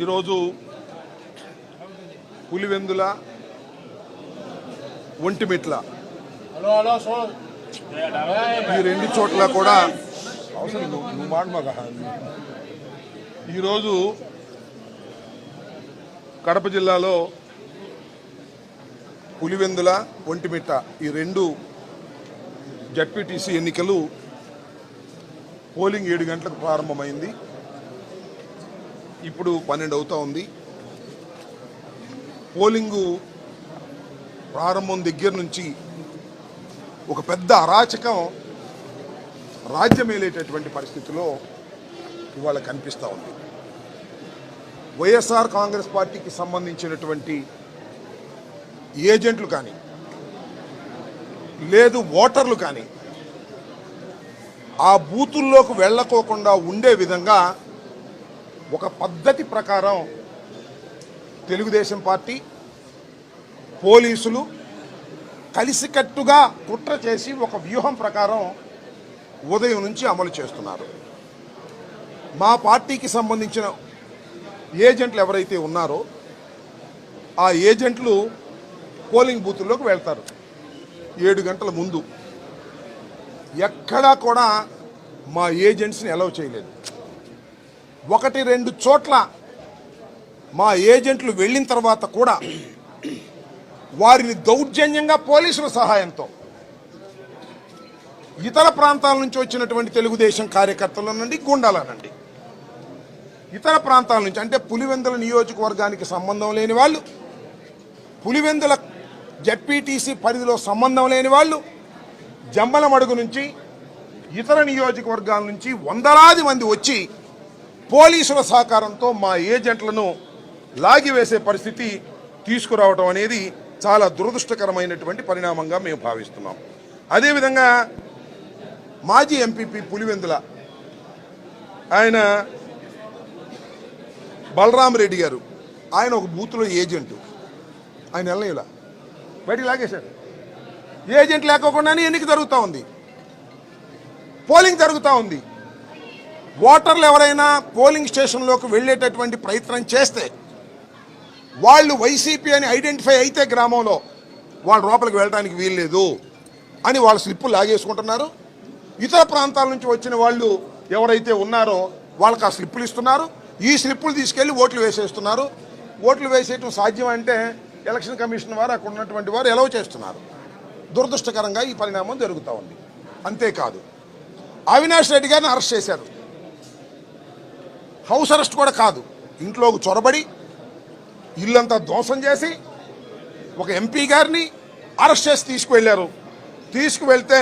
ఈరోజు పులివెందుల ఒంటిమిట్ల ఈ రెండు చోట్ల కూడా ఈరోజు కడప జిల్లాలో పులివెందుల ఒంటిమిట్ట ఈ రెండు జడ్పీటీసీ ఎన్నికలు పోలింగ్ ఏడు గంటలకు ప్రారంభమైంది. ఇప్పుడు పన్నెండు అవుతా ఉంది. పోలింగు ప్రారంభం దగ్గర నుంచి ఒక పెద్ద అరాచకం రాజ్యమేలేటటువంటి పరిస్థితిలో ఇవాళ కనిపిస్తూ ఉంది. వైఎస్ఆర్ కాంగ్రెస్ పార్టీకి సంబంధించినటువంటి ఏజెంట్లు కానీ లేదు ఓటర్లు కానీ ఆ బూతుల్లోకి వెళ్ళకోకుండా ఉండే విధంగా ఒక పద్ధతి ప్రకారం తెలుగుదేశం పార్టీ పోలీసులు కలిసికట్టుగా కుట్ర చేసి ఒక వ్యూహం ప్రకారం ఉదయం నుంచి అమలు చేస్తున్నారు. మా పార్టీకి సంబంధించిన ఏజెంట్లు ఎవరైతే ఉన్నారో ఆ ఏజెంట్లు పోలింగ్ బూతుల్లోకి వెళ్తారు. ఏడు గంటల ముందు. ఎక్కడా కూడా మా ఏజెంట్స్ని అలౌ చేయలేదు. ఒకటి రెండు చోట్ల మా ఏజెంట్లు వెళ్ళిన తర్వాత కూడా వారిని దౌర్జన్యంగా పోలీసుల సహాయంతో ఇతర ప్రాంతాల నుంచి వచ్చినటువంటి తెలుగుదేశం కార్యకర్తలనండి గుండాలనండి. ఇతర ప్రాంతాల నుంచి అంటే పులివెందుల నియోజకవర్గానికి సంబంధం లేని వాళ్ళు పులివెందుల జడ్పీటీసీ పరిధిలో సంబంధం లేని వాళ్ళు జమ్మలమడుగు నుంచి ఇతర నియోజకవర్గాల నుంచి వందలాది మంది వచ్చి పోలీసుల సహకారంతో మా ఏజెంట్లను లాగివేసే పరిస్థితి తీసుకురావడం అనేది చాలా దురదృష్టకరమైనటువంటి పరిణామంగా మేము భావిస్తున్నాం. అదేవిధంగా మాజీ ఎంపీపీ పులివెందుల ఆయన బలరాం రెడ్డి గారు ఆయన ఒక బూత్లో ఏజెంటు. ఆయన వెళ్ళలేలా బయటికి లాగేశారు. ఏజెంట్ లేకోకుండానే ఎన్నిక జరుగుతూ ఉంది. పోలింగ్ జరుగుతూ ఉంది. ఓటర్లు ఎవరైనా పోలింగ్ స్టేషన్లోకి వెళ్ళేటటువంటి ప్రయత్నం చేస్తే వాళ్ళు వైసీపీ అని ఐడెంటిఫై అయితే గ్రామంలో వాళ్ళ లోపలికి వెళ్ళడానికి వీల్లేదు అని వాళ్ళ స్లిప్పులు లాగేసుకుంటున్నారు. ఇతర ప్రాంతాల నుంచి వచ్చిన వాళ్ళు ఎవరైతే ఉన్నారో వాళ్ళకి ఆ స్లిప్పులు ఇస్తున్నారు. ఈ స్లిప్పులు తీసుకెళ్ళి ఓట్లు వేసేస్తున్నారు. ఓట్లు వేసేయటం సాధ్యం అంటే ఎలక్షన్ కమిషన్ వారు అక్కడ ఉన్నటువంటి వారు ఎలవ్ చేస్తున్నారు. దురదృష్టకరంగా ఈ పరిణామం జరుగుతూ ఉంది. అంతేకాదు. అవినాష్ రెడ్డి గారిని అరెస్ట్ చేశారు. హౌస్ అరెస్ట్ కూడా కాదు. ఇంట్లోకి చొరబడి ఇల్లంతా ధ్వంసం చేసి ఒక ఎంపీ గారిని అరెస్ట్ చేసి తీసుకువెళ్ళారు. తీసుకువెళ్తే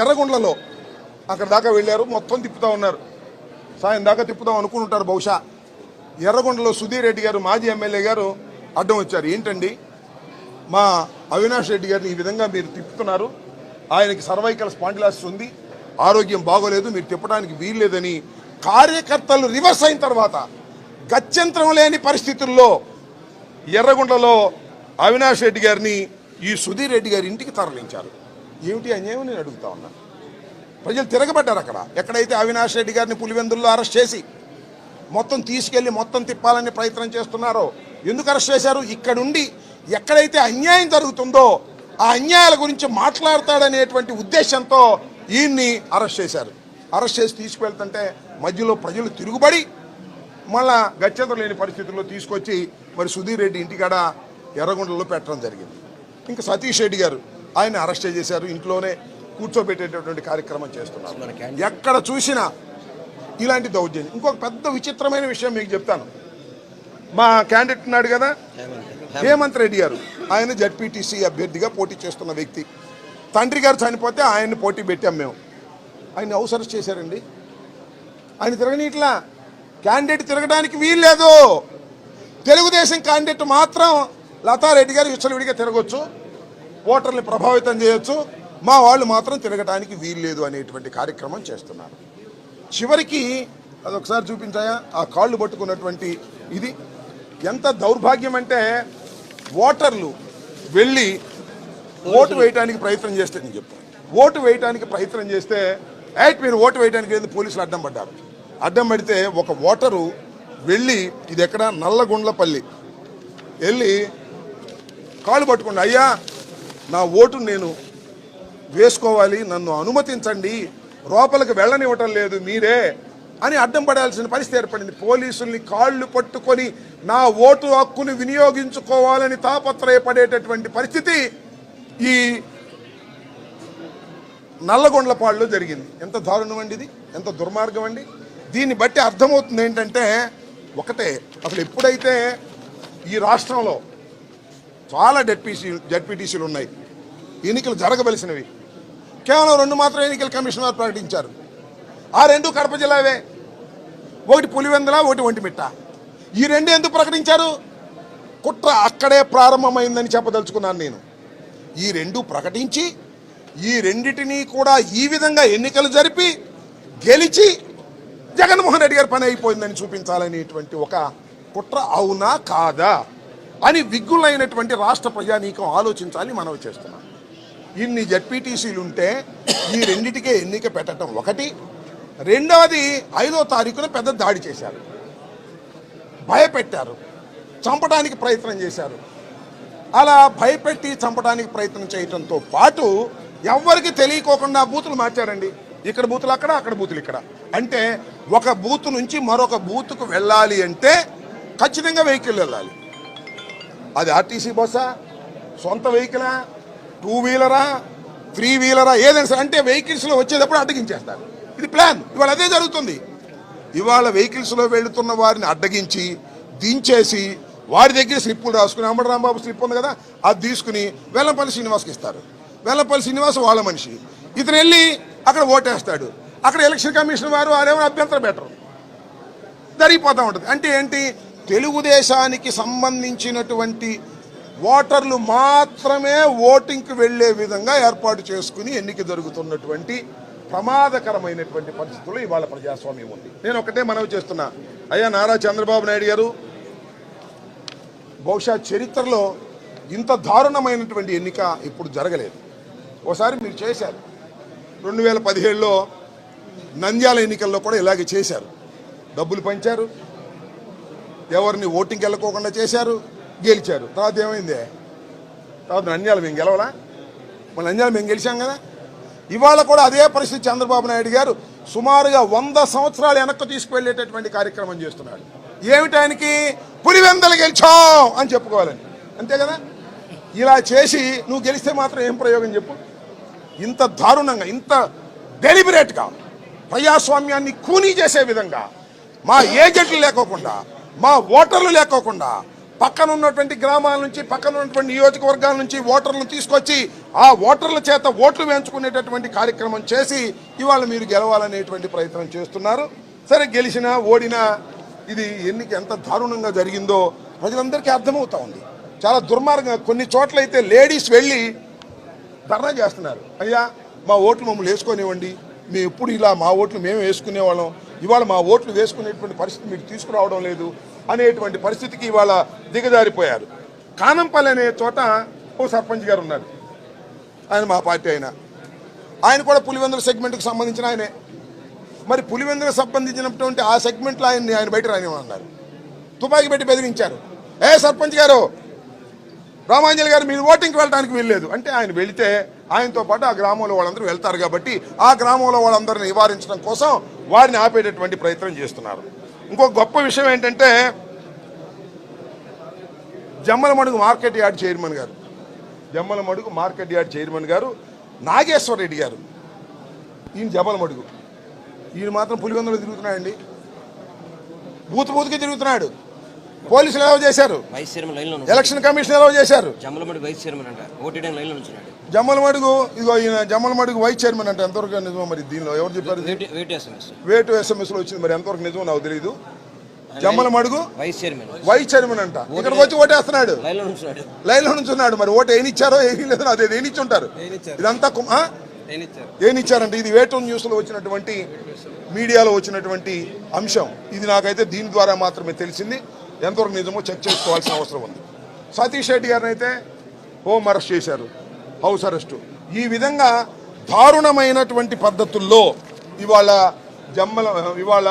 ఎర్రగుండ్లలో అక్కడ దాకా వెళ్ళారు. మొత్తం తిప్పుతూ ఉన్నారు. సాయం దాకా తిప్పుదాం అనుకుంటుంటారు బహుశా. ఎర్రగొండలో సుధీర్ రెడ్డి గారు మాజీ ఎమ్మెల్యే గారు అడ్డం వచ్చారు. ఏంటండి? మా అవినాష్ రెడ్డి గారిని ఈ విధంగా మీరు తిప్పుతున్నారు. ఆయనకి సర్వైకల్ స్పాండిలాసిస్ ఉంది. ఆరోగ్యం బాగోలేదు. మీరు తిప్పడానికి వీల్లేదని కార్యకర్తలు రివర్స్ అయిన తర్వాత గత్యంతరం లేని పరిస్థితుల్లో ఎర్రగుండలో అవినాష్ రెడ్డి గారిని ఈ సుధీర్ రెడ్డి గారి ఇంటికి తరలించారు. ఏమిటి అన్యాయం నేను అడుగుతా ఉన్నా? ప్రజలు తిరగబడ్డారు అక్కడ. ఎక్కడైతే అవినాష్ రెడ్డి గారిని పులివెందుల్లో అరెస్ట్ చేసి మొత్తం తీసుకెళ్ళి మొత్తం తిప్పాలని ప్రయత్నం చేస్తున్నారో ఎందుకు అరెస్ట్ చేశారు? ఇక్కడుండి ఎక్కడైతే అన్యాయం జరుగుతుందో ఆ అన్యాయాల గురించి మాట్లాడతాడనేటువంటి ఉద్దేశంతో ఈయన్ని అరెస్ట్ చేశారు. అరెస్ట్ చేసి తీసుకువెళ్తుంటే మధ్యలో ప్రజలు తిరుగుబడి మళ్ళా గత్యంతరం లేని పరిస్థితుల్లో తీసుకొచ్చి మరి సుధీర్ రెడ్డి ఇంటికాడ ఎర్రగొండలో పెట్టడం జరిగింది. ఇంకా సతీష్ రెడ్డి గారు ఆయన అరెస్ట్ చేశారు ఇంట్లోనే కూర్చోబెట్టేటటువంటి కార్యక్రమం చేస్తున్నారు. ఎక్కడ చూసినా ఇలాంటి దౌర్జన్యం. ఇంకొక పెద్ద విచిత్రమైన విషయం మీకు చెప్తాను. మా క్యాండిడేట్ ఉన్నాడు కదా హేమంత్ రెడ్డి. గారు. ఆయన జడ్పీటీసీ అభ్యర్థిగా పోటీ చేస్తున్న వ్యక్తి. తండ్రి గారు చనిపోతే ఆయన్ని పోటీ పెట్టాం మేము. ఆయన అరెస్ట్ చేశారండి. ఆయన తిరగని ఇట్లా. క్యాండిడేట్ తిరగడానికి వీల్లేదు తెలుగుదేశం క్యాండిడేట్ మాత్రం లతారెడ్డి గారు విచ్చలవిడిగా తిరగచ్చు. ఓటర్ని ప్రభావితం చేయొచ్చు. మా వాళ్ళు మాత్రం తిరగటానికి వీల్లేదు అనేటువంటి కార్యక్రమం చేస్తున్నారు. చివరికి అదొకసారి చూపించాయా? ఆ కాళ్ళు పట్టుకున్నటువంటి ఇది. ఎంత దౌర్భాగ్యం అంటే ఓటర్లు వెళ్ళి ఓటు వేయటానికి ప్రయత్నం చేస్తే నేను చెప్పు ఓటు వేయటానికి ప్రయత్నం చేస్తే యాక్ట్ మీరు ఓటు వేయడానికి ఏంది పోలీసులు అడ్డం పడ్డారు. అడ్డం పడితే ఒక ఓటరు వెళ్ళి ఇది ఎక్కడ? నల్లగుండ్లపల్లి. వెళ్ళి కాళ్ళు పట్టుకోండి. అయ్యా నా ఓటు నేను వేసుకోవాలి నన్ను అనుమతించండి లోపలికి వెళ్ళనివ్వటం లేదు మీరే అని అడ్డం పడాల్సిన పరిస్థితి ఏర్పడింది. పోలీసుల్ని కాళ్ళు పట్టుకొని నా ఓటు హక్కుని వినియోగించుకోవాలని తాపత్రయపడేటటువంటి పరిస్థితి ఈ నల్లగొండ్లపాడులో జరిగింది. ఎంత దారుణం అండి ఇది? ఎంత దుర్మార్గం అండి? దీన్ని బట్టి అర్థమవుతుంది ఏంటంటే ఒకటే అసలు ఎప్పుడైతే ఈ రాష్ట్రంలో చాలా డెప్యూసీ జడ్పీటీసీలు ఉన్నాయి ఎన్నికలు జరగవలసినవి కేవలం రెండు మాత్రం ఎన్నికల కమిషన్ వారు ప్రకటించారు. ఆ రెండు కడప జిల్లావే. ఒకటి పులివెందుల ఒకటి ఒంటిమిట్ట. ఈ రెండు ఎందుకు ప్రకటించారు? కుట్ర అక్కడే ప్రారంభమైందని చెప్పదలుచుకున్నాను నేను. ఈ రెండు ప్రకటించి ఈ రెండిటినీ కూడా ఈ విధంగా ఎన్నికలు జరిపి గెలిచి జగన్మోహన్ రెడ్డి గారి పని అయిపోయిందని చూపించాలనేటువంటి ఒక కుట్ర అవునా కాదా అని విగ్గులైనటువంటి రాష్ట్ర ప్రజానీకం ఆలోచించాలి మనవి చేస్తున్నాం. ఇన్ని జడ్పీటీసీలు ఉంటే ఈ రెండిటికే ఎన్నిక పెట్టడం ఒకటి. రెండవది ఐదో తారీఖున పెద్ద దాడి చేశారు. భయపెట్టారు. చంపడానికి ప్రయత్నం చేశారు. అలా భయపెట్టి చంపడానికి ప్రయత్నం చేయడంతో పాటు ఎవరికి తెలియకోకుండా బూతులు మార్చారండి? ఇక్కడ బూతులు అక్కడ అక్కడ బూతులు ఇక్కడ. అంటే ఒక బూత్ నుంచి మరొక బూత్కు వెళ్ళాలి అంటే ఖచ్చితంగా వెహికల్ వెళ్ళాలి. అది ఆర్టీసీ బస్సా సొంత వెహికలా టూ వీలరా త్రీ వీలరా ఏదైనా సరే అంటే వెహికల్స్లో వచ్చేటప్పుడు అడ్డగించేస్తారు. ఇది ప్లాన్. ఇవాళ అదే జరుగుతుంది. ఇవాళ వెహికల్స్లో వెళుతున్న వారిని అడ్డగించి దించేసి వారి దగ్గర స్లిప్పులు రాసుకుని అమ్మడు రాంబాబు స్లిప్ ఉంది కదా అది తీసుకుని వెల్లంపల్లి శ్రీనివాస్కి ఇస్తారు. వెల్లంపల్లి శ్రీనివాస్ వాళ్ళ మనిషి. ఇతను వెళ్ళి అక్కడ ఓటేస్తాడు. అక్కడ ఎలక్షన్ కమిషన్ వారు వారేమో అభ్యంతరం పెట్టరు జరిగిపోతూ ఉంటుంది. అంటే ఏంటి? తెలుగుదేశానికి సంబంధించినటువంటి ఓటర్లు మాత్రమే ఓటింగ్కి వెళ్ళే విధంగా ఏర్పాటు చేసుకుని ఎన్నిక జరుగుతున్నటువంటి ప్రమాదకరమైనటువంటి పరిస్థితుల్లో ఇవాళ ప్రజాస్వామ్యం ఉంది. నేను ఒకటే మనవి చేస్తున్నా. అయ్యా నారా చంద్రబాబు నాయుడు గారు బహుశా చరిత్రలో ఇంత దారుణమైనటువంటి ఎన్నిక ఇప్పుడు జరగలేదు. ఒకసారి మీరు చేశారు. రెండు వేల పదిహేడులో నంద్యాల ఎన్నికల్లో కూడా ఇలాగే చేశారు. డబ్బులు పంచారు. ఎవరిని ఓటింగ్కి వెళ్ళకోకుండా చేశారు. గెలిచారు. తర్వాత ఏమైంది? తర్వాత నంద్యాల మేము గెలవలా? మన నంద్యాల మేము గెలిచాం కదా? ఇవాళ కూడా అదే పరిస్థితి చంద్రబాబు నాయుడు గారు సుమారుగా వంద సంవత్సరాలు వెనక్కి తీసుకువెళ్ళేటటువంటి కార్యక్రమం చేస్తున్నాడు. ఏమిటి ఆయనకి? పులివెందలు గెలిచాం అని చెప్పుకోవాలని. అంతే కదా? ఇలా చేసి నువ్వు గెలిస్తే మాత్రం ఏం ప్రయోగం చెప్పు? ఇంత దారుణంగా ఇంత డెలిబరేట్గా ప్రజాస్వామ్యాన్ని కూనీ చేసే విధంగా మా ఏజెంట్లు లేకోకుండా మా ఓటర్లు లేకోకుండా పక్కన ఉన్నటువంటి గ్రామాల నుంచి పక్కన ఉన్నటువంటి నియోజకవర్గాల నుంచి ఓటర్లను తీసుకొచ్చి ఆ ఓటర్ల చేత ఓట్లు వేయించుకునేటటువంటి కార్యక్రమం చేసి ఇవాళ మీరు గెలవాలనేటువంటి ప్రయత్నం చేస్తున్నారు. సరే గెలిచినా ఓడినా ఇది ఎన్నిక ఎంత దారుణంగా జరిగిందో ప్రజలందరికీ అర్థమవుతా ఉంది. చాలా దుర్మార్గంగా కొన్ని చోట్లయితే లేడీస్ వెళ్ళి ధర్నా చేస్తున్నారు. అయ్యా మా ఓట్లు మమ్మల్ని వేసుకొనివ్వండి. మేము ఎప్పుడు ఇలా మా ఓట్లు మేము వేసుకునేవాళ్ళం ఇవాళ మా ఓట్లు వేసుకునేటువంటి పరిస్థితి మీకు తీసుకురావడం లేదు అనేటువంటి పరిస్థితికి ఇవాళ దిగజారిపోయారు. కానంపల్లి అనే చోట ఓ సర్పంచ్ గారు ఉన్నారు. ఆయన మా పార్టీ ఆయన ఆయన కూడా పులివెందుల సెగ్మెంట్కి సంబంధించిన ఆయనే. మరి పులివెందులకు సంబంధించినటువంటి ఆ సెగ్మెంట్లో ఆయన్ని ఆయన బయట రానివ్వమన్నారు. తుపాకీ పెట్టి బెదిరించారు. ఏ సర్పంచ్ గారు? రామాంజలి గారు మీరు ఓటింగ్కి వెళ్ళడానికి వీల్లేదు. అంటే ఆయన వెళితే ఆయనతో పాటు ఆ గ్రామంలో వాళ్ళందరూ వెళ్తారు కాబట్టి ఆ గ్రామంలో వాళ్ళందరిని నివారించడం కోసం వారిని ఆపేటటువంటి ప్రయత్నం చేస్తున్నారు. ఇంకో గొప్ప విషయం ఏంటంటే జమ్మలమడుగు మార్కెట్ యార్డ్ చైర్మన్ గారు. జమ్మలమడుగు మార్కెట్ యార్డ్ చైర్మన్ గారు నాగేశ్వర రెడ్డి గారు. ఈయన జమ్మలమడుగు. ఈయన మాత్రం పులివెందులో తిరుగుతున్నాడండి. బూత్ బూత్కి తిరుగుతున్నాడు. పోలీసులు ఎలా చేశారు. ఎలక్షన్ కమిషన్ ఎలా చేశారు. జమ్మలమడుగు ఇదిగో ఈయన జమ్మలమడుగు వైస్ చైర్మన్ అంటే. ఎంతవరకు నిజమో మరి దీనిలో? ఎవరు చెప్పారు? వేటి ఎస్ఎంఎస్లో వచ్చింది. మరి ఎంతవరకు నిజమో నాకు తెలియదు Jammalamadugu vice chairman vice chairman అంట. ఇక్కడికి వచ్చి ఓటేస్తున్నాడు. లైన్లో ఉంచున్నాడు. లైన్లో నుంచి ఉన్నాడు మరి ఓటు ఏనిచ్చారో ఏమీ లేదు అదే ఏనిచ్చి ఉంటారు? ఇదంతా? ఏనిచ్చారంటే ఇది వేటు న్యూస్లో వచ్చినటువంటి మీడియాలో వచ్చినటువంటి అంశం. ఇది నాకైతే దీని ద్వారా మాత్రమే తెలిసింది. ఎంతవరకు నిజమో చెక్ చేసుకోవాల్సిన అవసరం ఉంది. సతీష్ రెడ్డి గారిని అయితే హోమ్ అరెస్ట్ చేశారు. House arrest. ఈ విధంగా దారుణమైనటువంటి పద్ధతుల్లో ఇవాళ జమ్మల ఇవాళ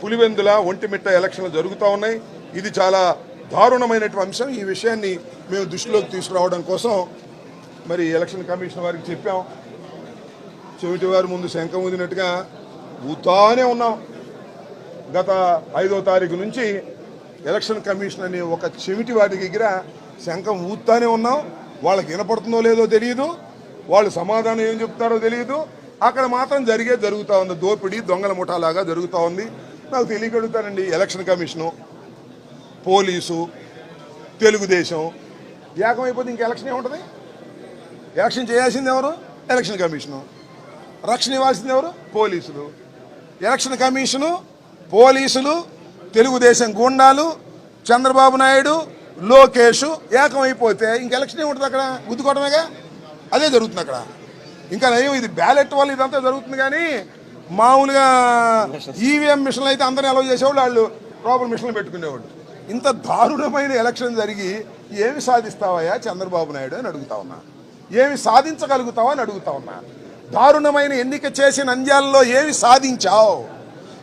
పులివెందుల ఒంటిమిట్ట ఎలక్షన్లు జరుగుతూ ఉన్నాయి. ఇది చాలా దారుణమైనటువంటి అంశం. ఈ విషయాన్ని మేము దృష్టిలోకి తీసుకురావడం కోసం మరి ఎలక్షన్ కమిషన్ వారికి చెప్పాం. చెవిటి వారి ముందు శంఖం ఊదినట్టుగా ఊతానే ఉన్నాం. గత ఐదో తారీఖు నుంచి ఎలక్షన్ కమిషన్ అనే ఒక చెవిటి వాటి దగ్గర శంఖం ఊతానే ఉన్నాం. వాళ్ళకి వినపడుతుందో లేదో తెలియదు వాళ్ళు సమాధానం ఏం చెప్తారో తెలియదు అక్కడ మాత్రం జరిగే జరుగుతూ ఉంది. దోపిడీ దొంగల ముఠాలాగా జరుగుతూ ఉంది. నాకు తెలియగలుగుతానండి ఎలక్షన్ కమిషను పోలీసు తెలుగుదేశం. ఏకమైపోతే ఇంక ఎలక్షన్ ఏముంటుంది? ఎలక్షన్ చేయాల్సింది ఎవరు? Election commission. రక్షణ ఇవ్వాల్సింది ఎవరు? పోలీసులు. ఎలక్షన్ కమిషను పోలీసులు తెలుగుదేశం గుండాలు చంద్రబాబు నాయుడు లోకేష్ ఏకమైపోతే ఇంక ఎలక్షన్ ఏముంటుంది అక్కడ? గుద్దుకోవడమేగా అదే జరుగుతుంది అక్కడ. ఇంకా నయం ఇది బ్యాలెట్ వల్ల ఇదంతా జరుగుతుంది కానీ మామూలుగా ఈవీఎం మిషన్లు అయితే అందరిని అలౌ చేసేవాళ్ళు వాళ్ళు ప్రాపర్ మిషన్లు పెట్టుకునేవాళ్ళు. ఇంత దారుణమైన ఎలక్షన్ జరిగి ఏమి సాధిస్తావయ్యా చంద్రబాబు నాయుడు అని అడుగుతా ఉన్నా. ఏమి సాధించగలుగుతావా అని అడుగుతా ఉన్నా. దారుణమైన ఎన్నిక చేసిన నంద్యాలలో ఏమి సాధించావు?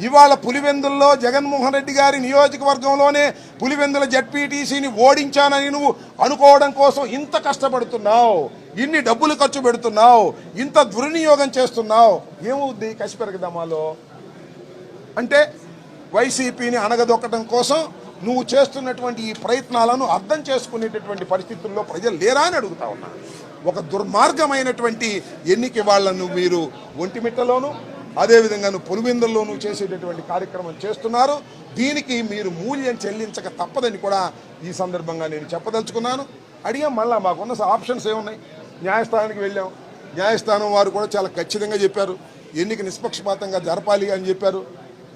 ఇవాళ పులివెందుల్లో జగన్మోహన్ రెడ్డి గారి నియోజకవర్గంలోనే పులివెందుల జడ్పీటీసీని ఓడించానని నువ్వు అనుకోవడం కోసం ఇంత కష్టపడుతున్నావు ఇన్ని డబ్బులు ఖర్చు పెడుతున్నావు ఇంత దుర్వినియోగం చేస్తున్నావు. ఏమవుద్ది కసిపెరగదమాలో అంటే వైసీపీని అణగదొక్కడం కోసం నువ్వు చేస్తున్నటువంటి ఈ ప్రయత్నాలను అర్థం చేసుకునేటటువంటి పరిస్థితుల్లో ప్రజలు లేరా అని అడుగుతా ఉన్నా. ఒక దుర్మార్గమైనటువంటి ఎన్నిక వాళ్ళను మీరు ఒంటిమిట్టలోను అదేవిధంగా నువ్వు పులివెందుల్లోనూ చేసేటటువంటి కార్యక్రమం చేస్తున్నారు. దీనికి మీరు మూల్యం చెల్లించక తప్పదని కూడా ఈ సందర్భంగా నేను చెప్పదలుచుకున్నాను. అడిగాం మళ్ళా మాకున్న ఆప్షన్స్ ఏమున్నాయి? న్యాయస్థానానికి వెళ్ళాం. న్యాయస్థానం వారు కూడా చాలా ఖచ్చితంగా చెప్పారు. ఎన్నిక నిష్పక్షపాతంగా జరపాలి అని చెప్పారు.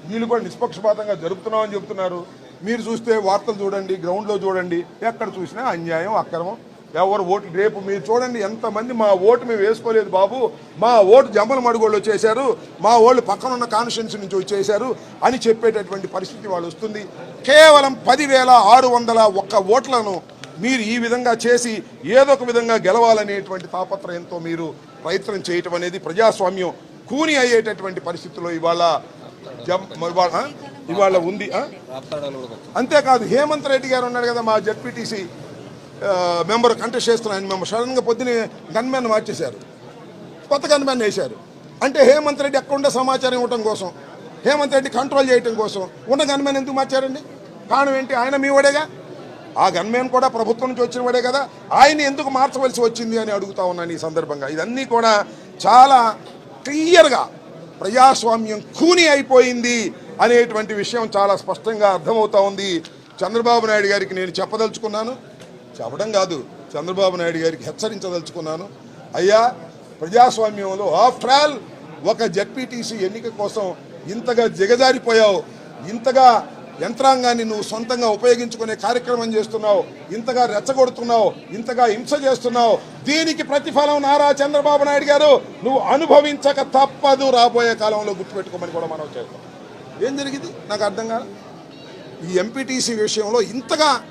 వీళ్ళు కూడా నిష్పక్షపాతంగా జరుపుతున్నామని చెప్తున్నారు. మీరు చూస్తే వార్తలు చూడండి గ్రౌండ్లో చూడండి ఎక్కడ చూసినా అన్యాయం అక్రమం ఎవరు ఓటు రేపు మీరు చూడండి ఎంతమంది మా ఓటు మేము వేసుకోలేదు బాబు. మా ఓటు జమ్మల మడుగోళ్ళు వచ్చేసారు మా వాళ్ళు పక్కన ఉన్న కాన్స్టిట్యున్సీ నుంచి వచ్చేసారు అని చెప్పేటటువంటి పరిస్థితి వాళ్ళు వస్తుంది. కేవలం పదివేల ఆరు వందల ఒక్క ఓట్లను మీరు ఈ విధంగా చేసి ఏదో ఒక విధంగా గెలవాలనేటువంటి తాపత్రయంతో మీరు ప్రయత్నం చేయటం అనేది ప్రజాస్వామ్యం కూని అయ్యేటటువంటి పరిస్థితుల్లో ఇవాళ ఇవాళ ఉంది? అంతేకాదు హేమంత్ రెడ్డి గారు ఉన్నాడు కదా మా జడ్పీటీసీ. మెంబర్ కంటెస్ట్ ఆయన మేము సడన్గా పొద్దునే గన్మెన్ మార్చేశారు. కొత్త గన్మెన్ వేశారు. అంటే హేమంత్ రెడ్డి ఎక్కడుండే సమాచారం ఇవ్వటం కోసం హేమంత్ రెడ్డి కంట్రోల్ చేయటం కోసం ఉన్న గన్మెన్ ఎందుకు మార్చారండి? కారణం ఏంటి? ఆయన మీ వాడేగా? ఆ గన్మెన్ కూడా ప్రభుత్వం నుంచి వచ్చిన వాడే కదా. ఆయన ఎందుకు మార్చవలసి వచ్చింది అని అడుగుతా ఉన్నాను ఈ సందర్భంగా. ఇదన్నీ కూడా చాలా క్లియర్గా ప్రజాస్వామ్యం కూని అయిపోయింది అనేటువంటి విషయం చాలా స్పష్టంగా అర్థమవుతా ఉంది. చంద్రబాబు నాయుడు గారికి నేను చెప్పదలుచుకున్నాను. చెప్పడం కాదు. చంద్రబాబు నాయుడు గారికి హెచ్చరించదలుచుకున్నాను. అయ్యా ప్రజాస్వామ్యంలో ఆఫ్టర్ ఆల్ ఒక జడ్పీటీసీ ఎన్నిక కోసం ఇంతగా దిగజారిపోయావు. ఇంతగా యంత్రాంగాన్ని నువ్వు సొంతంగా ఉపయోగించుకునే కార్యక్రమం చేస్తున్నావు. ఇంతగా రెచ్చగొడుతున్నావు. ఇంతగా హింస చేస్తున్నావు. దీనికి ప్రతిఫలం నారా చంద్రబాబు నాయుడు గారు. నువ్వు అనుభవించక తప్పదు. రాబోయే కాలంలో గుర్తుపెట్టుకోమని కూడా మనం చేస్తాం. ఏం జరిగింది? నాకు అర్థం కాదు ఈ ఎంపీటీసీ విషయంలో ఇంతగా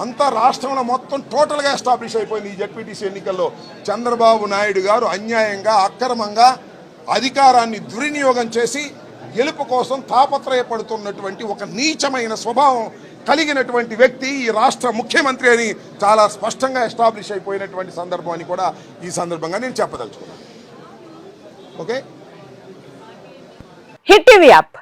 అంతా రాష్ట్రంలో మొత్తం టోటల్గా ఎస్టాబ్లిష్ అయిపోయింది ఈ జడ్పీటీసీ ఎన్నికల్లో. చంద్రబాబు నాయుడు గారు అన్యాయంగా అక్రమంగా అధికారాన్ని దుర్వినియోగం చేసి గెలుపు కోసం తాపత్రయపడుతున్నటువంటి ఒక నీచమైన స్వభావం కలిగినటువంటి వ్యక్తి ఈ రాష్ట్ర ముఖ్యమంత్రి అని చాలా స్పష్టంగా ఎస్టాబ్లిష్ అయిపోయినటువంటి సందర్భం అని కూడా ఈ సందర్భంగా నేను చెప్పదలుచుకున్నాను. ఓకే? Hit TV app.